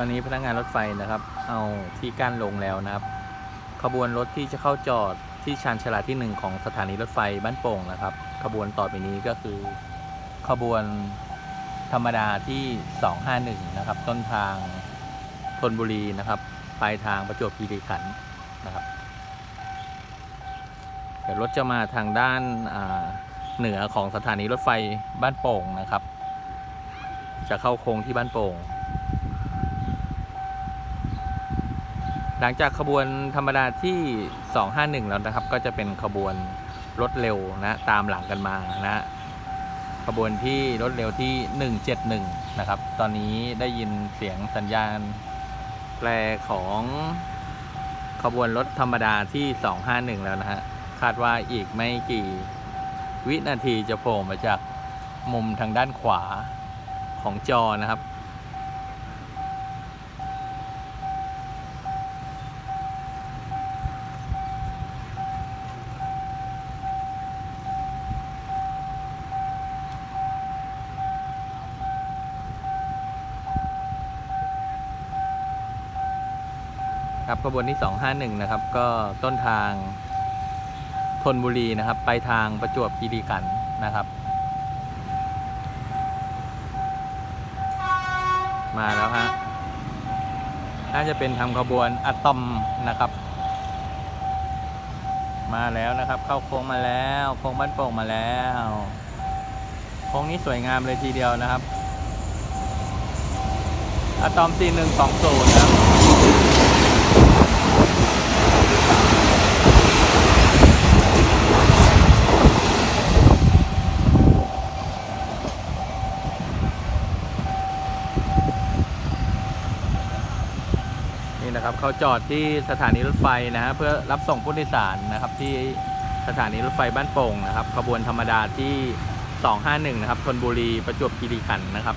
ตอนนี้พนักงานรถไฟนะครับ เอาที่กั้นลงแล้วนะครับ ขบวนรถที่จะเข้าจอดที่ชานชาลาที่หนึ่งของสถานีรถไฟบ้านโป่งนะครับ ขบวนต่อไปนี้ก็คือ ขบวนธรรมดาที่ 251 นะครับ ต้นทางธนบุรีนะครับ ปลายทางประจวบคีรีขันธ์นะครับ เดี๋ยวรถจะมาทางด้านาเหนือของสถานีรถไฟบ้านโป่งนะครับ จะเข้าโค้งที่บ้านโป่ง หลังจากขบวนธรรมดาที่ 251 แล้วนะครับ ก็จะเป็นขบวนรถเร็วนะตามหลังกันมานะขบวนที่รถเร็วที่ 171 นะครับ ตอนนี้ได้ยินเสียงสัญญาณแปลของขบวนรถธรรมดาที่ 251 แล้วนะฮะ คาดว่าอีกไม่กี่วินาทีจะโผล่มาจากมุมทางด้านขวาของจอนะครับ ครับขบวนที่ 251 นะครับ ก็ต้นทางธนบุรีนะครับ ไปทางประจวบคีรีขันธ์นะครับ มาแล้วฮะน่าจะเป็นทำขบวนอะตอมนะครับ มาแล้วนะครับ เข้าโค้งมาแล้วโค้งบ้านโป่งมาแล้วโค้งนี้สวยงามเลยทีเดียวนะครับอะตอม 4120นะครับ นี่นะครับเขาจอดที่สถานีรถไฟนะฮะเพื่อรับส่งผู้โดยสารนะครับ ที่สถานีรถไฟบ้านโป่งนะครับขบวนธรรมดาที่ 251 นะครับธนบุรีประจวบคีรีขันธ์นะครับ